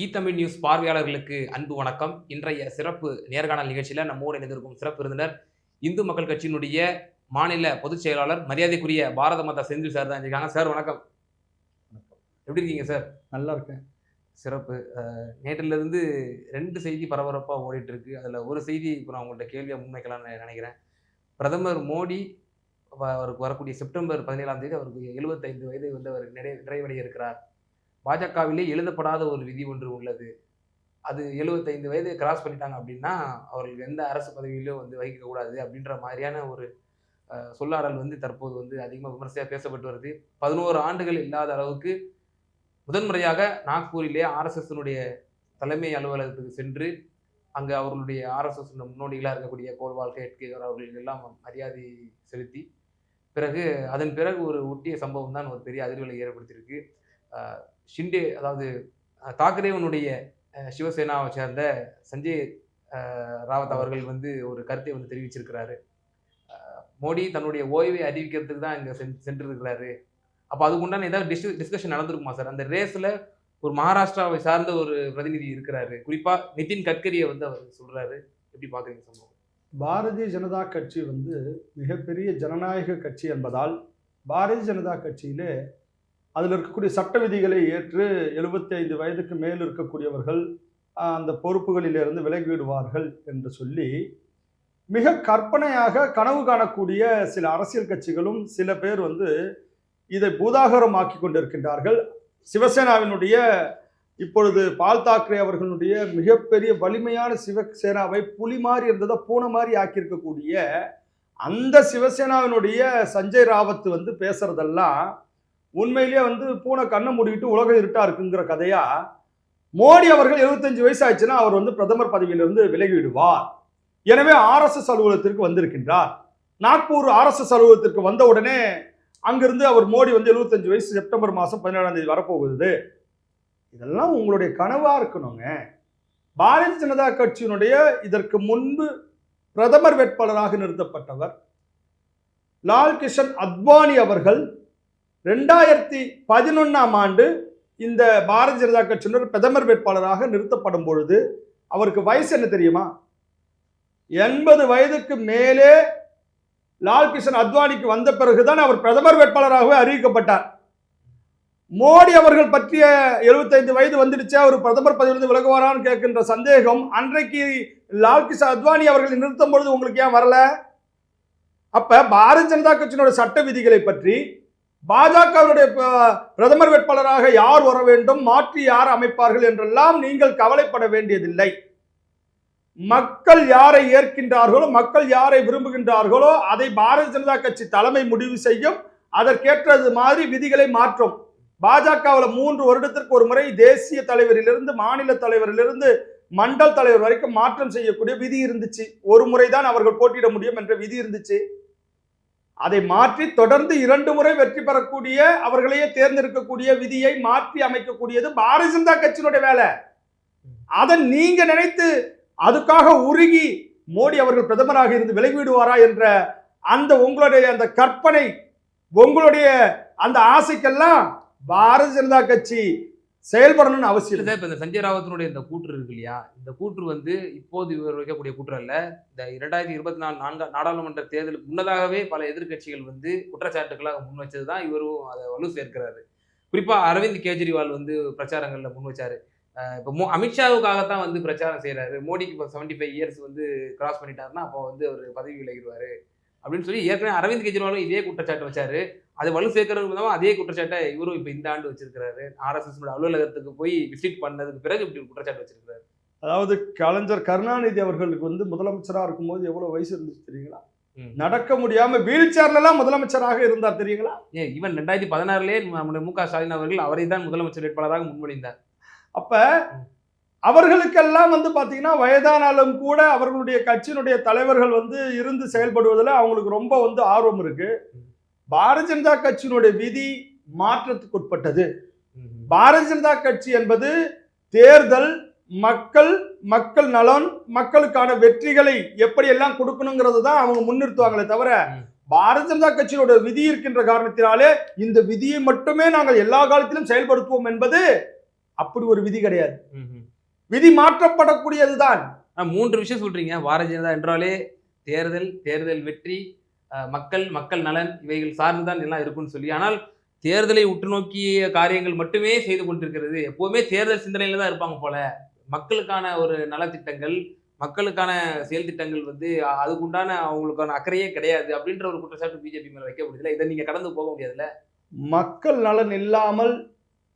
ஈ Tamil news பார்வையாளர்களுக்கு அன்பு வணக்கம். இன்றைய சிறப்பு நேர்காணல் நிகழ்ச்சியில நம்மோடு இணைந்திருக்கும் சிறப்பு விருந்தினர் இந்து மக்கள் கட்சியினுடைய மாநில பொதுச் செயலாளர் மரியாதைக்குரிய பாரத மாதா செந்தில் சார் தான் இருக்காங்க சார் வணக்கம். எப்படி இருக்கீங்க சார்? நல்லா இருக்கேன். சிறப்பு. நேற்றிலிருந்து ரெண்டு செய்தி பரபரப்பாக ஓடிட்டு இருக்கு அதில் ஒரு செய்தி இப்போ நான் உங்கள்கிட்ட கேள்வியை முன்வைக்கலாம்னு நினைக்கிறேன். பிரதமர் மோடி அவருக்கு வரக்கூடிய செப்டம்பர் பதினேழாம் தேதி அவருக்கு எழுபத்தைந்து வயது வந்து அவர் நிறை நிறைவடைய இருக்கிறார் பாஜகவிலே எழுதப்படாத ஒரு விதி ஒன்று உள்ளது. அது எழுபத்தைந்து வயது கிராஸ் பண்ணிட்டாங்க அப்படின்னா அவர்களுக்கு எந்த அரசு பதவியிலும் வந்து வகிக்கக்கூடாது அப்படின்ற மாதிரியான ஒரு சொல்லாடல் வந்து தற்போது வந்து அதிகமாக விமர்சையாக பேசப்பட்டு வருது. பதினோரு ஆண்டுகள் இல்லாத அளவுக்கு முதன்முறையாக நாக்பூரிலே ஆர்எஸ்எஸ்னுடைய தலைமை அலுவலகத்துக்கு சென்று அங்கே அவர்களுடைய ஆர்எஸ்எஸ் முன்னோடிகளாக இருக்கக்கூடிய கோல்வால் கேட்கர் அவர்களுக்கு எல்லாம் மரியாதை செலுத்தி பிறகு அதன் பிறகு ஒரு ஒட்டிய சம்பவம் தான் ஒரு பெரிய அதிர்வலை ஏற்படுத்தியிருக்கு. ஷிண்டே அதாவது தாக்கரேவனுடைய சிவசேனாவை சேர்ந்த சஞ்சய் ராவத் அவர்கள் வந்து ஒரு கருத்தை வந்து தெரிவிச்சிருக்கிறாரு. மோடி தன்னுடைய ஓய்வை அறிவிக்கிறதுக்கு தான் இங்கே சென் சென்றிருக்கிறாரு. அப்போ அதுக்கு உண்டான ஏதாவது டிஸ் டிஸ்கஷன் நடந்திருக்குமா சார் அந்த ரேஸில் ஒரு மகாராஷ்டிராவை சார்ந்த ஒரு பிரதிநிதி இருக்கிறாரு. குறிப்பாக நிதின் கட்கரியை வந்து அவர் சொல்கிறாரு எப்படி பார்க்குறீங்க சம்பவம்? பாரதிய ஜனதா கட்சி வந்து மிகப்பெரிய ஜனநாயக கட்சி என்பதால் பாரதிய ஜனதா கட்சியிலே அதில் இருக்கக்கூடிய சட்ட விதிகளை ஏற்று 75 வயதுக்கு மேல் இருக்கக்கூடியவர்கள் அந்த பொறுப்புகளிலிருந்து விலகிவிடுவார்கள் என்று சொல்லி மிக கற்பனையாக கனவு காணக்கூடிய சில அரசியல் கட்சிகளும் சில பேர் வந்து இதை பூதாகரமாக்கி கொண்டிருக்கின்றார்கள். சிவசேனாவினுடைய இப்பொழுது பால் தாக்கரே அவர்களுடைய மிகப்பெரிய வலிமையான சிவசேனாவை புலி மாதிரி இருந்ததை பூனை மாதிரி ஆக்கியிருக்கக்கூடிய அந்த சிவசேனாவினுடைய சஞ்சய் ராவத் வந்து பேசுறதெல்லாம் உண்மையிலேயே வந்து பூனை கண்ணை மூடிக்கிட்டு உலக இருட்டா இருக்குங்கிற கதையா மோடி அவர்கள் 75 வயசு ஆயிடுச்சுன்னா அவர் வந்து பிரதமர் பதவியிலிருந்து விலகி விடுவார் எனவே ஆர்எஸ்எஸ் அலுவலகத்திற்கு வந்திருக்கின்றார். நாக்பூர் ஆர்எஸ்எஸ் அலுவலகத்திற்கு வந்த உடனே அங்கிருந்து அவர் மோடி வந்து 75 வயசு செப்டம்பர் மாதம் பதினேழாம் தேதி வரப்போகுது. இதெல்லாம் உங்களுடைய கனவாக இருக்கணுங்க. பாரதிய ஜனதா கட்சியினுடைய இதற்கு முன்பு பிரதமர் வேட்பாளராக நிறுத்தப்பட்டவர் லால் கிஷன் அத்வானி அவர்கள் ரெண்டாயிரத்தி பதினொன்றாம் ஆண்டு இந்த பாரதிய ஜனதா கட்சியினர் பிரதமர் வேட்பாளராக நிறுத்தப்படும் பொழுது அவருக்கு வயசு என்ன தெரியுமா? எண்பது வயதுக்கு மேலே லால் கிஷன் அத்வானிக்கு வந்த பிறகுதான் அவர் பிரதமர் வேட்பாளராகவே அறிவிக்கப்பட்டார். மோடி அவர்கள் பற்றிய 75 வயது வந்துடுச்சு அவர் பிரதமர் பதவியிலிருந்து விலகுவாரான்னு கேட்கின்ற சந்தேகம் அன்றைக்கு லால் கிஷன் அத்வானி அவர்களை நிறுத்தும் பொழுது உங்களுக்கு ஏன் வரல? அப்ப பாரதிய ஜனதா கட்சியினோட சட்ட விதிகளை பற்றி பாஜகவினுடைய பிரதமர் வேட்பாளராக யார் வர வேண்டும் மாற்றி யார் அமைப்பார்கள் என்றெல்லாம் நீங்கள் கவலைப்பட வேண்டியதில்லை. மக்கள் யாரை ஏற்கின்றார்களோ மக்கள் யாரை விரும்புகின்றார்களோ அதை பாரதிய ஜனதா கட்சி தலைமை முடிவு செய்யும். அதற்கேற்றது மாதிரி விதிகளை மாற்றும். பாஜகவில் மூன்று வருடத்திற்கு ஒரு முறை தேசிய தலைவரிலிருந்து மாநில தலைவரிலிருந்து மண்டல் தலைவர் வரைக்கும் மாற்றம் செய்யக்கூடிய விதி இருந்துச்சு. ஒரு முறைதான் அவர்கள் போட்டியிட முடியும் என்ற விதி இருந்துச்சு. அதை மாற்றி தொடர்ந்து இரண்டு முறை வெற்றி பெறக்கூடிய அவர்களையே தேர்ந்தெடுக்கக்கூடிய விதியை மாற்றி அமைக்கக்கூடியது பாரதிய ஜனதா கட்சியினுடைய வேலை. அதை நீங்க நினைத்து அதுக்காக உருகி மோடி அவர்கள் பிரதமராக இருந்து விலகிவிடுவாரா என்ற அந்த உங்களுடைய அந்த கற்பனை உங்களுடைய அந்த ஆசைக்கெல்லாம் பாரதிய ஜனதா கட்சி செயல்படணும்னு அவசியம் இல்லை. இப்போ இந்த சஞ்சய் ராவத்தினுடைய இந்த கூற்று இருக்கு இல்லையா? இந்த கூற்று வந்து இப்போது இவர் வைக்கக்கூடிய கூற்று அல்ல. இந்த இரண்டாயிரத்தி இருபத்தி நாலு நான்கா நாடாளுமன்ற தேர்தலுக்கு முன்னதாகவே பல எதிர்க்கட்சிகள் வந்து குற்றச்சாட்டுகளாக முன் வச்சது தான் இவரும் அதை வலு சேர்க்கிறாரு. குறிப்பா அரவிந்த் கெஜ்ரிவால் வந்து பிரச்சாரங்கள்ல முன் வச்சாரு. அஹ் இப்போ மோ அமித்ஷாவுக்காகத்தான் வந்து பிரச்சாரம் செய்றாரு. மோடிக்கு இப்போ செவன்டி ஃபைவ் இயர்ஸ் வந்து கிராஸ் பண்ணிட்டாருன்னா அப்போ வந்து அவர் பதவி விலகிடுவாரு. அப்படின்னு சொல்லி ஏற்கனவே அரவிந்த் கெஜ்ரிவாலும் இதே குற்றச்சாட்டு வச்சாரு. அது வலு சேர்க்கறது மூலமா அதே குற்றச்சாட்டை இவரும் இப்போ இந்த ஆண்டு வச்சிருக்கிறாரு. ஆர்எஸ்எஸ் அலுவலகத்துக்கு போய் விசிட் பண்ணதுக்கு பிறகு இப்படி குற்றச்சாட்டு வச்சிருக்காரு அதாவது கலைஞர் கருணாநிதி அவர்களுக்கு வந்து முதலமைச்சரா இருக்கும்போது எவ்வளவு வயசு இருந்துச்சு தெரியுங்களா. நடக்க முடியாம வீல் சேர்ல எல்லாம் முதலமைச்சராக இருந்தார் தெரியுங்களா? ஏன் ஈவன் ரெண்டாயிரத்தி பதினாறுலேயே மு க ஸ்டாலின் அவர்கள் அவரை தான் முதலமைச்சர் வேட்பாளராக முன்மொழிந்தார். அப்ப அவர்களுக்கெல்லாம் வந்து பாத்தீங்கன்னா வயதானாலும் கூட அவர்களுடைய கட்சியினுடைய தலைவர்கள் வந்து இருந்து செயல்படுவதில் அவங்களுக்கு ரொம்ப வந்து ஆர்வம் இருக்கு பாரதிய ஜனதா கட்சியினுடைய விதி மாற்றத்துக்குட்பட்டது பாரதிய ஜனதா கட்சி என்பது தேர்தல் மக்கள் மக்கள் நலன் மக்களுக்கான வெற்றிகளை எப்படி எல்லாம் கொடுக்கணுங்கிறது தான் அவங்க முன்னிறுத்துவாங்களே தவிர. பாரதிய ஜனதா கட்சியோட விதி இருக்கின்ற காரணத்தினாலே இந்த விதியை மட்டுமே நாங்கள் எல்லா காலத்திலும் செயல்படுத்துவோம் என்பது அப்படி ஒரு விதி கிடையாது. விதி மாற்றப்படக்கூடியதுதான். ஆனா மூன்று விஷயம் சொல்றீங்க. பாரதிய ஜனதா என்றாலே தேர்தல் தேர்தல் வெற்றி மக்கள் மக்கள் நலன் இவைகள் சார்ந்துதான் எல்லாம் இருக்கும்னு சொல்லி. ஆனால் தேர்தலை உற்று நோக்கிய காரியங்கள் மட்டுமே செய்து கொண்டிருக்கிறது. எப்போவுமே தேர்தல் சிந்தனையில தான் இருப்பாங்க போல. மக்களுக்கான ஒரு நலத்திட்டங்கள் மக்களுக்கான செயல் திட்டங்கள் வந்து அதுக்குண்டான அவங்களுக்கான அக்கறையே கிடையாது அப்படின்ற ஒரு குற்றச்சாட்டு பிஜேபி மேல வைக்க முடியல இதை நீங்க கடந்து போக முடியாதுல்ல? மக்கள் நலன் இல்லாமல்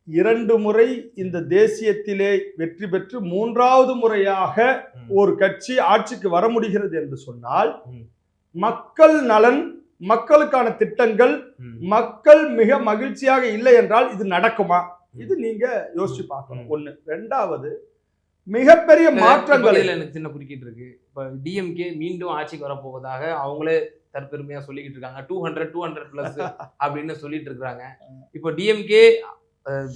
இரண்டு முறை இந்த தேசியத்திலே வெற்றி பெற்று மூன்றாவது முறையாக. ஒரு கட்சி ஆட்சிக்கு வர முடிகிறது என்று சொன்னால். மக்கள் நலன் மக்களுக்கான திட்டங்கள். மக்கள் மிக மகிழ்ச்சியாக இல்லை என்றால் இது நடக்குமா. இது நீங்க யோசிச்சு பார்க்கணும். ஒண்ணு ரெண்டாவது மிகப்பெரிய மாற்றங்கள் எனக்கு சின்ன குறுக்கிட்டு இருக்கு இப்ப டிஎம்கே மீண்டும் ஆட்சிக்கு வரப்போவதாக அவங்களே தற்பெருமையா சொல்லிக்கிட்டு இருக்காங்க two hundred two hundred plus அப்படின்னு சொல்லிட்டு இருக்காங்க இப்போ டிஎம்கே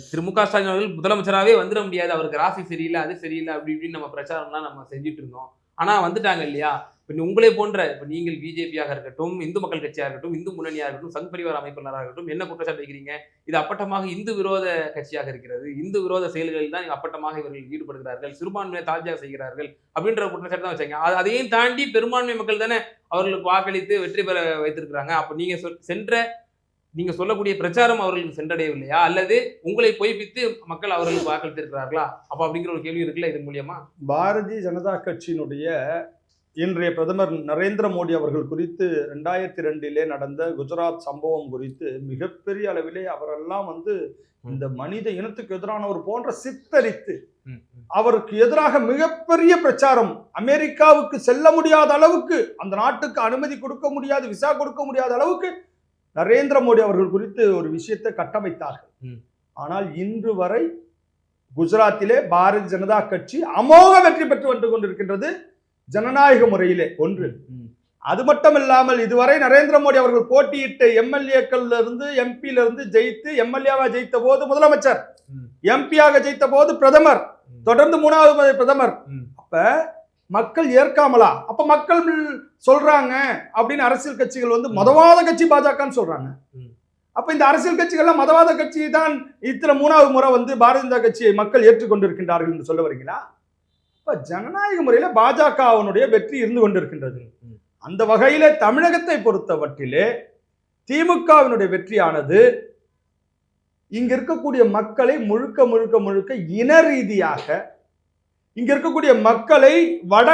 திரு மு க ஸ்டாலின் அவர்கள் முதலமைச்சராகவே வந்துட முடியாது. அவருக்கு ராசி சரியில்லை அது சரியில்லை அப்படி இப்படின்னு நம்ம பிரச்சாரம்லாம் நம்ம செஞ்சுட்டு இருந்தோம். ஆனால் வந்துட்டாங்க இல்லையா? இப்போ உங்களை போன்ற இப்போ நீங்கள் பிஜேபியாக இருக்கட்டும் இந்து மக்கள் கட்சியாக இருக்கட்டும் இந்து முன்னணியாக இருக்கட்டும் சங் பரிவார அமைப்பினராக இருக்கட்டும் என்ன குற்றச்சாட்டு வைக்கிறீங்க? இது அப்பட்டமாக இந்து விரோத கட்சியாக இருக்கிறது. இந்து விரோத செயல்களில் தான் அப்பட்டமாக இவர்கள் ஈடுபடுகிறார்கள். சிறுபான்மையை தாஜா செய்கிறார்கள் அப்படின்ற குற்றச்சாட்டு தான் வச்சாங்க. அது அதையும் தாண்டி பெரும்பான்மை மக்கள் தானே அவர்களுக்கு வாக்களித்து வெற்றி பெற வைத்திருக்கிறாங்க. அப்போ நீங்கள் சொல்- சென்ற நீங்க சொல்லக்கூடிய பிரச்சாரம் அவர்களுக்கு சென்றடையவில்லையா? அல்லது உங்களை பொய்ப்பித்து மக்கள் அவர்களுக்கு வாக்களித்திருக்கிறார்களா? அப்ப அப்படிங்கிற ஒரு கேள்வி இருக்குல்ல இது மூலியமா? பாரதிய ஜனதா கட்சியினுடைய இன்றைய பிரதமர் நரேந்திர மோடி அவர்கள் குறித்து ரெண்டாயிரத்தி ரெண்டிலே நடந்த குஜராத் சம்பவம் குறித்து மிகப்பெரிய அளவிலே அவரெல்லாம் வந்து இந்த மனித இனத்துக்கு எதிரானவர் போன்ற சித்தரித்து அவருக்கு எதிராக மிகப்பெரிய பிரச்சாரம் அமெரிக்காவுக்கு செல்ல முடியாத அளவுக்கு அந்த நாட்டுக்கு அனுமதி கொடுக்க முடியாது விசா கொடுக்க முடியாத அளவுக்கு நரேந்திர மோடி அவர்கள் குறித்து ஒரு விஷயத்தை கட்டமைத்தார்கள். ஆனால் இன்று வரை குஜராத்திலே பாரதிய ஜனதா கட்சி அமோக வெற்றி பெற்று வந்து கொண்டிருக்கின்றது ஜனநாயக முறையிலே ஒன்று அது மட்டும் இல்லாமல் இதுவரை நரேந்திர மோடி அவர்கள் போட்டியிட்ட எம்எல்ஏக்கள்ல இருந்து எம்பியில இருந்து ஜெயித்து எம்எல்ஏவா ஜெயித்த போது முதலமைச்சர். எம்பியாக ஜெயித்த போது பிரதமர் தொடர்ந்து மூணாவது பிரதமர். அப்ப மக்கள் ஏற்காமலா? அப்ப மக்கள் சொல்றாங்க அப்படின்னு அரசியல் கட்சிகள் வந்து மதவாத கட்சி பாஜகன்னு சொல்றாங்க. அப்ப இந்த அரசியல் கட்சிகள்லாம் மதவாத கட்சி தான் இத்தனை மூணாவது முறை வந்து பாரதிய ஜனதா கட்சியை மக்கள் ஏற்றுக்கொண்டிருக்கின்றார்கள் என்று சொல்ல வரீங்களா? இப்ப ஜனநாயக முறையில பாஜகவினுடைய வெற்றி இருந்து கொண்டிருக்கின்றது. அந்த வகையில தமிழகத்தை பொறுத்தவற்றிலே திமுகவினுடைய வெற்றியானது இங்க இருக்கக்கூடிய மக்களை முழுக்க முழுக்க முழுக்க இன ரீதியாக இங்க இருக்கக்கூடிய மக்களை வட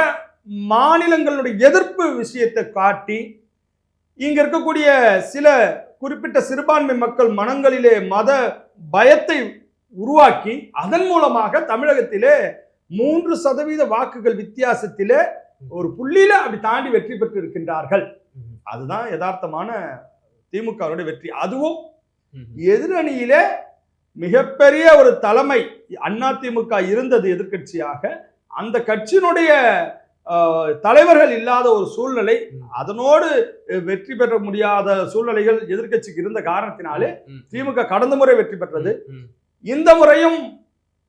மாநிலங்களுடைய எதிர்ப்பு விஷயத்தை காட்டி இங்க இருக்கக்கூடிய சில குறிப்பிட்ட சிறுபான்மை மக்கள் மனங்களிலே மத பயத்தை உருவாக்கி அதன் மூலமாக தமிழகத்திலே மூன்று சதவீத வாக்குகள் வித்தியாசத்திலே ஒரு புள்ளியில அப்படி தாண்டி வெற்றி பெற்று இருக்கின்றார்கள் அதுதான் யதார்த்தமான திமுகவுடைய வெற்றி. அதுவும் எதிரணியிலே மிகப்பெரிய ஒரு தலைமை அதிமுக இருந்தது எதிர்க்கட்சியாக. அந்த கட்சியினுடைய தலைவர்கள் இல்லாத ஒரு சூழ்நிலை அதனோடு வெற்றி பெற முடியாத சூழ்நிலைகள் எதிர்க்கட்சிக்கு இருந்த காரணத்தினாலே திமுக கடந்த முறை வெற்றி பெற்றது. இந்த முறையும்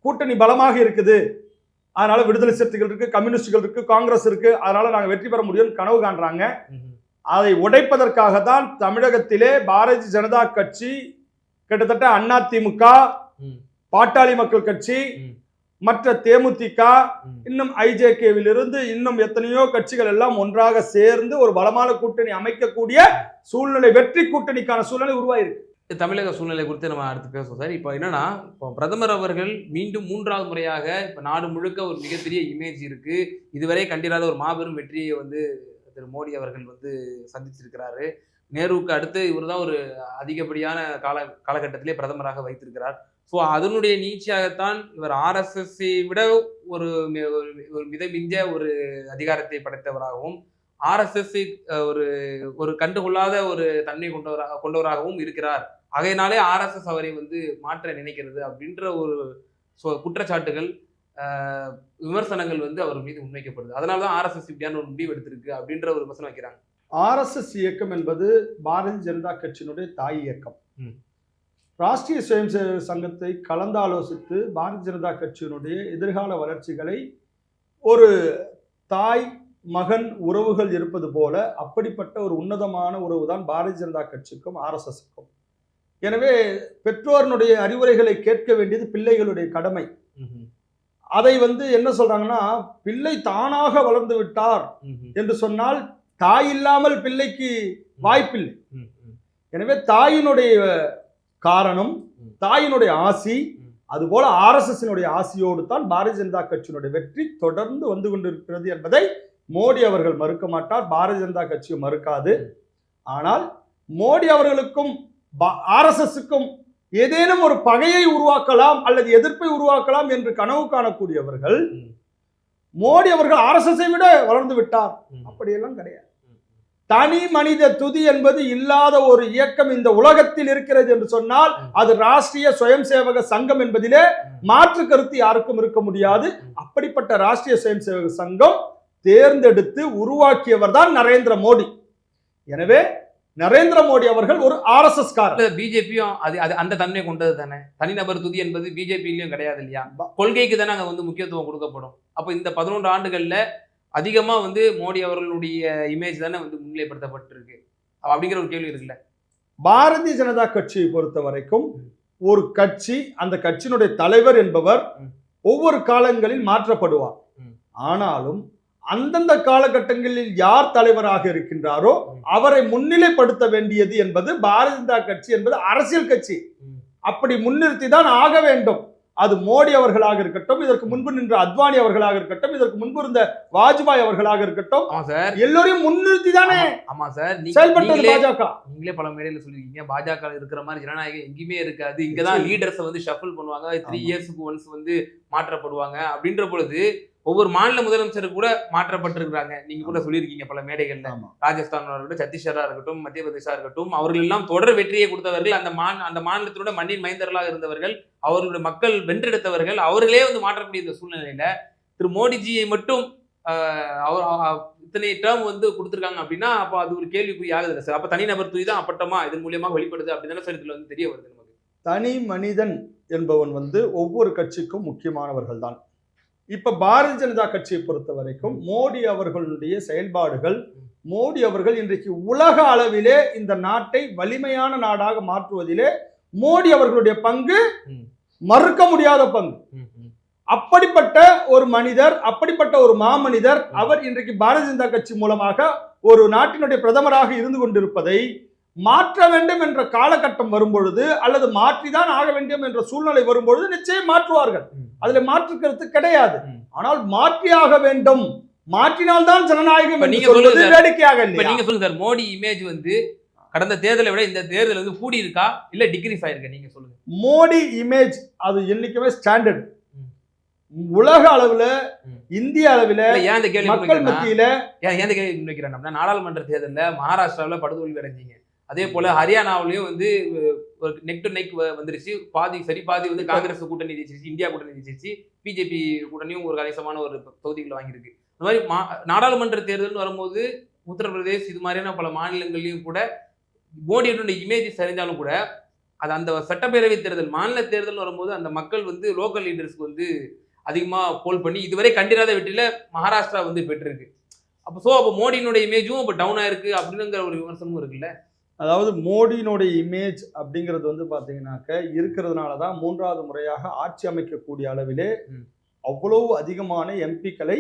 கூட்டணி பலமாக இருக்குது. அதனால விடுதலை சிறுத்தைகள் இருக்கு கம்யூனிஸ்டுகள் இருக்கு காங்கிரஸ் இருக்கு. அதனால நாங்க வெற்றி பெற முடியும்னு கனவு காண்றாங்க. அதை உடைப்பதற்காக தான் தமிழகத்திலே பாரதிய ஜனதா கட்சி கிட்டத்தட்ட அதிமுக ம். பாட்டாளி மக்கள் கட்சி. மற்ற தேமுதிக இன்னும் ஐஜேகேவில் இருந்து இன்னும் எத்தனையோ கட்சிகள் எல்லாம் ஒன்றாக சேர்ந்து ஒரு பலமான கூட்டணி அமைக்கக்கூடிய சூழ்நிலை வெற்றி கூட்டணிக்கான சூழ்நிலை உருவாயிருக்கு. தமிழக சூழ்நிலை குறித்து நம்ம அடுத்து பேசுவோம் சார். இப்போ என்னன்னா இப்போ பிரதமர் அவர்கள் மீண்டும் மூன்றாவது முறையாக இப்போ நாடு முழுக்க ஒரு மிகப்பெரிய இமேஜ் இருக்கு. இதுவரை கண்டிராத ஒரு மாபெரும் வெற்றியை வந்து திரு மோடி அவர்கள் வந்து சந்திச்சிருக்கிறாரு. நேருவுக்கு அடுத்து இவர் தான் ஒரு அதிகப்படியான கால காலகட்டத்திலே பிரதமராக வைத்திருக்கிறார். ஸோ அதனுடைய நீட்சியாகத்தான் இவர் ஆர்எஸ்எஸ்ஸை விட ஒரு ஒரு- ஒரு மித மிஞ்ச ஒரு அதிகாரத்தை படைத்தவராகவும் ஆர்எஸ்எஸ்ஸை ஒரு ஒரு கண்டுகொள்ளாத ஒரு தன்மை கொண்டவராக கொண்டவராகவும் இருக்கிறார். அதையினாலே ஆர்எஸ்எஸ் அவரை வந்து மாற்ற நினைக்கிறது அப்படின்ற ஒரு குற்றச்சாட்டுகள் விமர்சனங்கள் வந்து அவர் மீது முன்வைக்கப்படுது. அதனால தான் ஆர்எஸ்எஸ் இப்படியான ஒரு முடிவு எடுத்திருக்கு அப்படின்ற ஒரு விமர்சனம் வைக்கிறாங்க. ஆர்எஸ்எஸ் இயக்கம் என்பது பாரதிய ஜனதா கட்சியினுடைய தாய் இயக்கம் ம். ராஷ்டிரிய சுயம் சேவக் சங்கத்தை கலந்தாலோசித்து பாரதிய ஜனதா கட்சியினுடைய எதிர்கால வளர்ச்சிகளை ஒரு தாய் மகன் உறவுகள் இருப்பது போல அப்படிப்பட்ட ஒரு உன்னதமான உறவு தான் பாரதிய ஜனதா கட்சிக்கும் ஆர்எஸ்எஸ்க்கும் எனவே பெற்றோரினுடைய அறிவுரைகளை கேட்க வேண்டியது பிள்ளைகளுடைய கடமை. அதை வந்து என்ன சொல்றாங்கன்னா பிள்ளை தானாக வளர்ந்து விட்டார். என்று சொன்னால் தாய் இல்லாமல் பிள்ளைக்கு வாய்ப்பில்லை. எனவே தாயினுடைய காரணம். தாயினுடைய ஆசி. அதுபோல ஆர்எஸ்எஸ்னுடைய ஆசியோடு தான் பாரதிய ஜனதா கட்சியினுடைய வெற்றி தொடர்ந்து வந்து கொண்டிருக்கிறது என்பதை மோடி அவர்கள் மறுக்க மாட்டார் பாரதிய ஜனதா கட்சியும் மறுக்காது ஆனால் மோடி அவர்களுக்கும் ஆர்எஸ்எஸ்க்கும் ஏதேனும் ஒரு பகையை உருவாக்கலாம் அல்லது எதிர்ப்பை உருவாக்கலாம் என்று கனவு காணக்கூடியவர்கள். மோடி அவர்கள் ஆர்எஸ்எஸ்ஐ விட வளர்ந்து விட்டார். அப்படியெல்லாம் கிடையாது. தனி மனித துதி என்பது இல்லாத ஒரு இயக்கம் இந்த உலகத்தில் இருக்கிறது என்று சொன்னால். அது ராஷ்டிரிய சுயம் சேவக சங்கம் என்பதிலே மாற்று கருத்து யாருக்கும் இருக்க முடியாது. அப்படிப்பட்ட ராஷ்டிரிய சுயம் சேவக சங்கம் தேர்ந்தெடுத்து உருவாக்கியவர் தான் நரேந்திர மோடி. எனவே நரேந்திர மோடி அவர்கள் ஒரு ஆர்எஸ்எஸ் காரர். பிஜேபியும் அது அது அந்த தன்மை கொண்டது தானே? தனிநபர் துதி என்பது பிஜேபியிலயும் கிடையாது இல்லையா? கொள்கைக்கு தானே அங்க வந்து முக்கியத்துவம் கொடுக்கப்படும். அப்போ இந்த பதினொன்று ஆண்டுகள்ல அதிகமா வந்து மோடி அவர்களுடைய இமேஜ் தானே வந்து முன்னிலைப்படுத்தப்பட்டிருக்கு அப்படிங்கிற ஒரு கேள்வி இருக்குல்ல பாரதிய ஜனதா கட்சியை பொறுத்த வரைக்கும். ஒரு கட்சி அந்த கட்சியினுடைய தலைவர் என்பவர். ஒவ்வொரு காலங்களில் மாற்றப்படுவார். ஆனாலும் அந்தந்த காலகட்டங்களில் யார் தலைவராக இருக்கின்றாரோ. அவரை முன்னிலைப்படுத்த வேண்டியது என்பது பாரதிய ஜனதா கட்சி என்பது அரசியல் கட்சி. அப்படி முன்னிறுத்தி தான் ஆக வேண்டும் அது மோடி அவர்களாக இருக்கட்டும் இதற்கு முன்பு நின்ற அத்வானி அவர்களாக இருக்கட்டும் இதற்கு முன்பு இருந்த வாஜ்பாய் அவர்களாக இருக்கட்டும் ஆமா சார். எல்லோரையும் முன்னிறுத்தி தானே ஆமா சார். செயல்பட்டது பாஜக. நீங்களே பல மேடையில சொல்லியிருக்கீங்க. பாஜக இருக்கிற மாதிரி ஜனநாயகம் எங்கேயுமே இருக்காது. இங்கதான் லீடர்ஸை வந்து ஷஃபிள் பண்ணுவாங்க. த்ரீ. இயர்ஸ்க்கு ஒன்ஸ் வந்து மாற்றப்படுவாங்க. அப்படின்ற பொழுது ஒவ்வொரு மாநில முதலமைச்சர் கூட மாற்றப்பட்டிருக்கிறாங்க. நீங்க கூட சொல்லியிருக்கீங்க பல மேடைகள்ல. ராஜஸ்தான் இருக்கட்டும் சத்தீஸ்கரா இருக்கட்டும் மத்திய பிரதேசா இருக்கட்டும் அவர்கள் எல்லாம் தொடர் வெற்றியை கொடுத்தவர்கள் அந்த மா அந்த மாநிலத்தினோட மண்ணின் மைந்தர்களாக இருந்தவர்கள் அவர்களுடைய மக்கள் வென்றெடுத்தவர்கள் அவர்களே வந்து மாற்றக்கூடிய இந்த சூழ்நிலையில திரு மோடிஜியை மட்டும் அவர் இத்தனை டேர்ம் வந்து கொடுத்துருக்காங்க அப்படின்னா அப்போ அது ஒரு கேள்விக்குறி ஆகுது சார். அப்போ தனிநபர் துதி தான் அப்பட்டமா இதன் மூலியமாக வெளிப்படுது அப்படிதானே சார் இதுல வந்து தெரிய வருது நமக்கு. தனி மனிதன் என்பவன் வந்து ஒவ்வொரு கட்சிக்கும் முக்கியமானவர்கள் தான் இப்ப பாரதிய ஜனதா கட்சியை பொறுத்த வரைக்கும் மோடி அவர்களுடைய செயல்பாடுகள் மோடி அவர்கள் இன்றைக்கு உலக அளவிலே இந்த நாட்டை வலிமையான நாடாக மாற்றுவதிலே மோடி அவர்களுடைய பங்கு. மறுக்க முடியாத பங்கு அப்படிப்பட்ட ஒரு மனிதர் அப்படிப்பட்ட ஒரு மாமனிதர். அவர் இன்றைக்கு பாரதிய ஜனதா கட்சி மூலமாக ஒரு நாட்டினுடைய பிரதமராக இருந்து கொண்டிருப்பதை மாற்ற வேண்டும் என்ற காலகட்டம் வரும்பொழுது அல்லது மாற்றிதான் ஆக வேண்டும் என்ற சூழ்நிலை வரும்பொழுது நிச்சயம் மாற்றுவார்கள். அதுல மாற்று கருத்து கிடையாது. ஆனால் மாற்றியாக வேண்டும். மாற்றினால்தான் ஜனநாயகம் நீங்க சொல்லுங்க. வேடிக்கையாக நீங்க சொல்லுங்க சார். மோடி இமேஜ் வந்து கடந்த தேர்தலை விட இந்த தேர்தல் வந்து கூடி இருக்கா இல்ல டிகிரீஸ் ஆயிருக்கா? நீங்க சொல்லுங்க. மோடி இமேஜ் அது என்னைக்குமே ஸ்டாண்டர்ட். உலக அளவுல. இந்திய அளவுல மக்கள் மத்தியில ஏன் ஏன் கேள்வி நாடாளுமன்ற தேர்தல்ல மகாராஷ்டிராவுல படுதோல்வி அடைஞ்சீங்க. அதே போல ஹரியானாவிலயும் வந்து ஒரு நெக் டு நெக் வந்துருச்சு. பாதி சரி பாதி வந்து காங்கிரஸ் கூட்டணி ஜெயிச்சிருச்சு இந்தியா கூட்டணி ஜெயிச்சிருச்சு. பிஜேபி கூட்டணியும் ஒரு கணிசமான ஒரு தொகுதிகளை வாங்கியிருக்கு. இந்த மாதிரி மா நாடாளுமன்ற தேர்தல்னு வரும்போது உத்தரப்பிரதேஷ் இது மாதிரியான பல மாநிலங்கள்லயும் கூட மோடியோட இமேஜ் சரிஞ்சாலும் கூட அது அந்த சட்டப்பேரவை தேர்தல் மாநில தேர்தல் வரும்போது அந்த மக்கள் வந்து லோக்கல் லீடர்ஸ்க்கு வந்து அதிகமா போல் பண்ணி இதுவரை கண்டிராத வெற்றியில மகாராஷ்டிரா வந்து பெற்றிருக்கு. அப்போ ஸோ அப்போ மோடியினுடைய இமேஜும் இப்போ டவுன் ஆயிருக்கு அப்படிங்கிற ஒரு விமர்சனமும் இருக்குல்ல? அதாவது மோடியினுடைய இமேஜ் அப்படிங்கிறது வந்து பாத்தீங்கன்னாக்க இருக்கிறதுனால தான் மூன்றாவது முறையாக ஆட்சி அமைக்கக்கூடிய அளவிலே. அவ்வளவு அதிகமான எம்பிக்களை.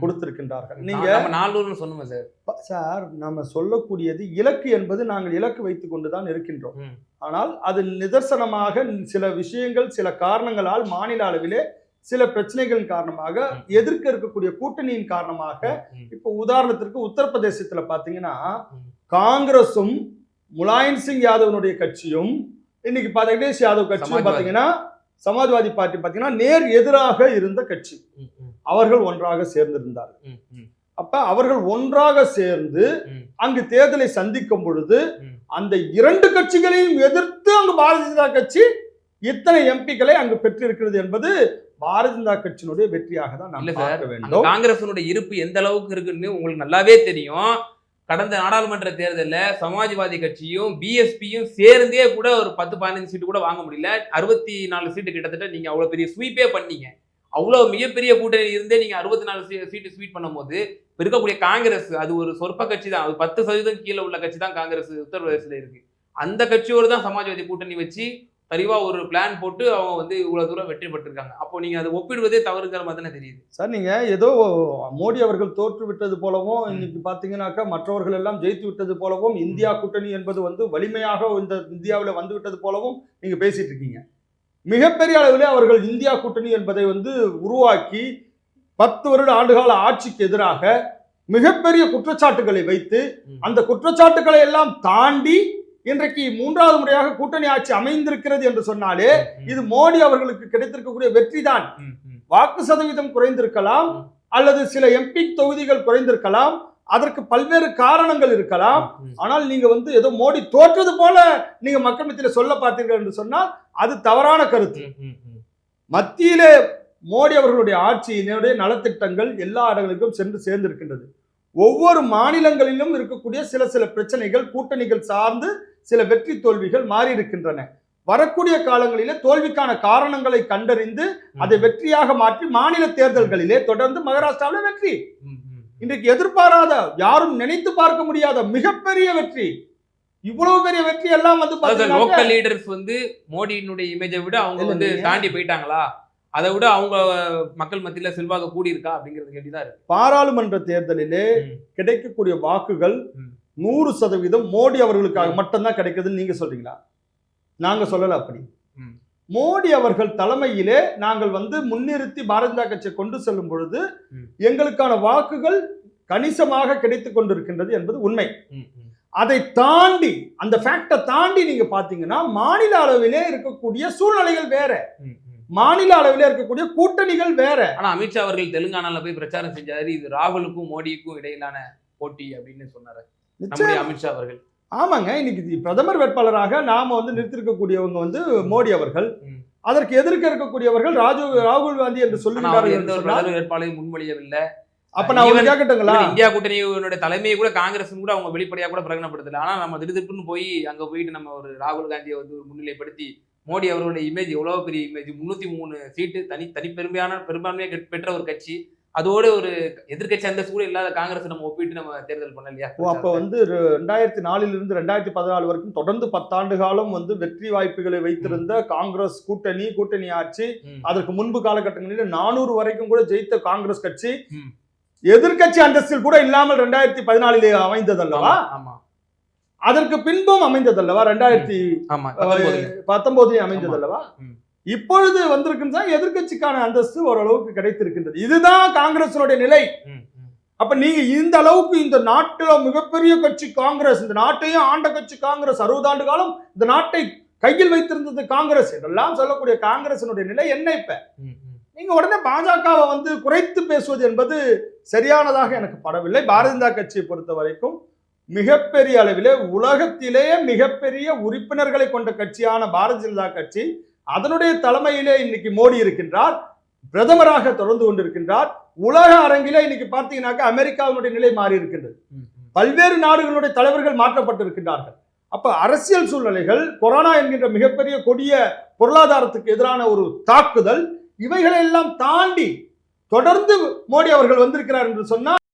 கொடுத்திருக்கின்றார்கள் நீங்க நானூறுன்னு சொன்னோமே சார் சார் நம்ம சொல்லக்கூடியது இலக்கு என்பது நாங்கள் இலக்கு வைத்துக் கொண்டுதான் இருக்கின்றோம். ஆனால் அது நிதர்சனமாக சில விஷயங்கள் சில காரணங்களால் மாநில அளவிலே சில பிரச்சனைகளின் காரணமாக. எதிர்க்க இருக்கக்கூடிய கூட்டணியின் காரணமாக. இப்போ உதாரணத்திற்கு உத்தரப்பிரதேசத்துல பாத்தீங்கன்னா. காங்கிரஸும் முலாயம் சிங் யாதவனுடைய கட்சியும் இன்னைக்கு அகிலேஷ் யாதவ் கட்சியும். பாத்தீங்கன்னா சமாஜ்வாதி பார்ட்டி பாத்தீங்கன்னா நேர் எதிராக இருந்த கட்சி அவர்கள் ஒன்றாக சேர்ந்திருந்தார்கள் அப்ப அவர்கள் ஒன்றாக சேர்ந்து. அங்கு தேர்தலை சந்திக்கும் பொழுது. அந்த இரண்டு கட்சிகளையும் எதிர்த்து அங்கு பாரதிய ஜனதா கட்சி இத்தனை எம்பிக்களை அங்கு பெற்றிருக்கிறது என்பது பாரதிய ஜனதா கட்சியினுடைய வெற்றியாக தான் இல்ல நாம் சார் பார்க்க வேண்டும் இருப்பு எந்த அளவுக்கு இருக்குன்னு உங்களுக்கு நல்லாவே தெரியும் கடந்த நாடாளுமன்ற தேர்தலில் சமாஜ்வாதி கட்சியும் பிஎஸ்பியும் சேர்ந்தே கூட ஒரு பத்து பதினஞ்சு சீட்டு கூட வாங்க முடியல. அறுபத்தி நாலு சீட்டு கிட்டத்தட்ட நீங்கள் அவ்வளோ பெரிய ஸ்வீப்பே பண்ணீங்க. அவ்வளோ மிகப்பெரிய கூட்டணி இருந்தே நீங்கள் அறுபத்தி நாலு சீட்டு ஸ்வீட் பண்ணும்போது இருக்கக்கூடிய காங்கிரஸ் அது ஒரு சொற்ப கட்சி தான். அது பத்து சதவீதம் கீழே உள்ள கட்சி தான் காங்கிரஸ் உத்தரப்பிரதேசத்தில் இருக்குது அந்த கட்சியோடு தான் சமாஜ்வாதி கூட்டணி வச்சு தெளிவா ஒரு பிளான் போட்டு அவங்க வந்து இவ்வளவு தூரம் வெற்றி பெற்றிருக்காங்க அப்போ நீங்க அதை ஒப்பிடுவதே தவறுங்கிற மாதிரி தானே தெரியுது. சார் நீங்க ஏதோ மோடி அவர்கள் தோற்று விட்டது போலவும் இன்னைக்கு பாத்தீங்கன்னாக்கா மற்றவர்கள் எல்லாம் ஜெயித்து விட்டது போலவும் இந்தியா கூட்டணி என்பது வந்து வலிமையாக இந்த இந்தியாவில் வந்து விட்டது போலவும் நீங்க பேசிட்டு இருக்கீங்க. மிகப்பெரிய அளவிலே அவர்கள் இந்தியா கூட்டணி என்பதை வந்து உருவாக்கி பத்து வருட ஆண்டுகால ஆட்சிக்கு எதிராக மிகப்பெரிய குற்றச்சாட்டுகளை வைத்து. அந்த குற்றச்சாட்டுகளை எல்லாம் தாண்டி இன்றைக்கு மூன்றாவது முறையாக கூட்டணி ஆட்சி அமைந்திருக்கிறது என்று சொன்னாலே இது மோடி அவர்களுக்கு கிடைத்திருக்கக்கூடிய வெற்றி தான். வாக்கு சதவீதம் குறைந்திருக்கலாம். அல்லது சில எம்பி தொகுதிகள் குறைந்திருக்கலாம் அதற்கு பல்வேறு காரணங்கள் இருக்கலாம். ஆனால் நீங்க வந்து ஏதோ மோடி தோற்றது போல நீங்க மக்கள் மத்தியில சொல்ல பார்த்தீர்கள் என்று சொன்னால் அது தவறான கருத்து. மத்தியிலே மோடி அவர்களுடைய ஆட்சியினுடைய நலத்திட்டங்கள் எல்லா இடங்களுக்கும் சென்று சேர்ந்திருக்கின்றது ஒவ்வொரு மாநிலங்களிலும் இருக்கக்கூடிய சில சில பிரச்சனைகள் கூட்டணிகள் சார்ந்து சில வெற்றி தோல்விகள் மாறி இருக்கின்றன வரக்கூடிய காலங்களிலே தோல்விக்கான காரணங்களை கண்டறிந்து அதை வெற்றியாக மாற்றி மாநில தேர்தல்களிலே தொடர்ந்து மகாராஷ்டிராவில் வெற்றி. இன்றைக்கு எதிர்பாராத யாரும் நினைத்து பார்க்க முடியாத மிகப்பெரிய வெற்றி. இவ்வளவு பெரிய வெற்றி எல்லாம் வந்து லோக்கல் லீடர்ஸ் வந்து மோடியினுடைய இமேஜை விட அவங்க வந்து தாண்டி போயிட்டாங்களா? அதை விட அவங்க மக்கள் மத்தியில செல்வாக்கு கூடி இருக்கா அப்படிங்கிறது கேள்விதான் இருக்கு. பாராளுமன்ற தேர்தலிலே. கிடைக்கக்கூடிய வாக்குகள். நூறு சதவீதம் மோடி அவர்களுக்காக மட்டும்தான் கிடைக்குதுன்னு நீங்க சொல்றீங்களா நாங்க சொல்லல அப்படி. மோடி அவர்கள் தலைமையிலே நாங்கள் வந்து முன்னிறுத்தி பாரதிய ஜனதா கட்சியை கொண்டு செல்லும் பொழுது. எங்களுக்கான வாக்குகள் கணிசமாக கிடைத்துக் கொண்டிருக்கின்றது என்பது உண்மை. அதை தாண்டி அந்த ஃபேக்டை தாண்டி நீங்க பாத்தீங்கன்னா மாநில அளவிலே இருக்கக்கூடிய சூழ்நிலைகள் வேற. மாநில அளவிலே இருக்கக்கூடிய கூட்டணிகள் வேற ஆனா அமித்ஷா அவர்கள் தெலுங்கானால போய் பிரச்சாரம் செஞ்சாரு இது ராகுலுக்கும் மோடிக்கும் இடையிலான போட்டி அப்படின்னு சொன்னாரு நம்முடைய அமித்ஷா அவர்கள். ஆமாங்க இன்னைக்கு பிரதமர் வேட்பாளராக நாம வந்து நிறுத்திருக்கக்கூடியவங்க வந்து மோடி அவர்கள். அதற்கு எதிர்க்க இருக்கக்கூடியவர்கள் ராஜீவ் ராகுல் காந்தி என்று சொல்லுகிறார்கள் எந்த ஒரு பிரதமர் வேட்பாளையும் முன்மொழியவில்லை. அப்ப நான் கேட்கட்டுங்களா? இந்தியா கூட்டணியினுடைய தலைமையை கூட காங்கிரஸ் கூட அவங்க வெளிப்படையா கூட பிரகடனப்படுத்தல. ஆனா நம்ம திடுதிப்புன்னு போய் அங்க போயிட்டு நம்ம ஒரு ராகுல் காந்தியை வந்து ஒரு முன்னிலைப்படுத்தி மோடி அவர்களுடைய இமேஜ் எவ்வளவு பெரிய இமேஜ் முன்னூத்தி மூணு சீட்டு தனி தனிப்பெருமையான பெரும்பான்மையை பெற்- பெற்ற ஒரு கட்சி. அதோட ஒரு எதிர்க்கட்சி அந்தஸ்து கூட இல்லாத காங்கிரஸ் நம்ம ஒப்பிட்டு நம்ம தேர்தல் பண்ணலையா ஓ, அப்ப வந்து ரெண்டாயிரத்தி நாலில் இருந்து ரெண்டாயிரத்தி பதினாலு வரைக்கும் தொடர்ந்து பத்தாண்டு காலம் வந்து வெற்றி வாய்ப்புகளை வைத்திருந்த காங்கிரஸ் கூட்டணி கூட்டணி ஆட்சி. அதற்கு முன்பு காலகட்டங்களில் நானூறு வரைக்கும் கூட ஜெயித்த காங்கிரஸ் கட்சி ம். எதிர்க்கட்சி அந்தஸ்தில் கூட இல்லாமல் ரெண்டாயிரத்தி பதினாலிலே அமைந்ததல்லவா ஆமா, ஆமா அதற்கு பின்பும் அமைந்ததல்லவா ரெண்டாயிரத்தி ஆமா பத்தொன்பதுல. பத்தொன்பதுலயும் அமைந்ததல்லவா ம். இப்பொழுது வந்திருக்குன்னு எதிர்க்கட்சிக்கான அந்தஸ்து ஓரளவுக்கு கிடைத்திருக்கின்றது இதுதான் காங்கிரசினுடைய நிலை. அப்ப நீங்க இந்த அளவுக்கு இந்த நாட்டுல மிகப்பெரிய கட்சி காங்கிரஸ் இந்த நாட்டையும் ஆண்ட கட்சி காங்கிரஸ் அறுபது ஆண்டு காலம் இந்த நாட்டை கையில் வைத்திருந்தது காங்கிரஸ் என்றெல்லாம் சொல்லக்கூடிய காங்கிரசினுடைய நிலை என்ன இப்ப. நீங்க உடனே பாஜகவை வந்து குறைத்து பேசுவது என்பது சரியானதாக எனக்கு படவில்லை பாரதிய ஜனதா கட்சியை பொறுத்த வரைக்கும் மிகப்பெரிய அளவிலே உலகத்திலேயே மிகப்பெரிய உறுப்பினர்களை கொண்ட கட்சியான பாரதிய ஜனதா கட்சி அதனுடைய தலைமையிலே இன்னைக்கு மோடி இருக்கின்றார் பிரதமராக தொடர்ந்து கொண்டிருக்கின்றார். உலக அரங்கிலே இன்னைக்கு பார்த்தீங்கன்னாக்கா அமெரிக்காவினுடைய நிலை மாறி இருக்கின்றது. பல்வேறு நாடுகளுடைய தலைவர்கள் மாற்றப்பட்டிருக்கின்றார்கள். அப்ப அரசியல் சூழ்நிலைகள் கொரோனா என்கின்ற மிகப்பெரிய கொடிய பொருளாதாரத்துக்கு எதிரான ஒரு தாக்குதல் இவைகளை எல்லாம் தாண்டி தொடர்ந்து மோடி அவர்கள் வந்திருக்கிறார் என்று சொன்னால்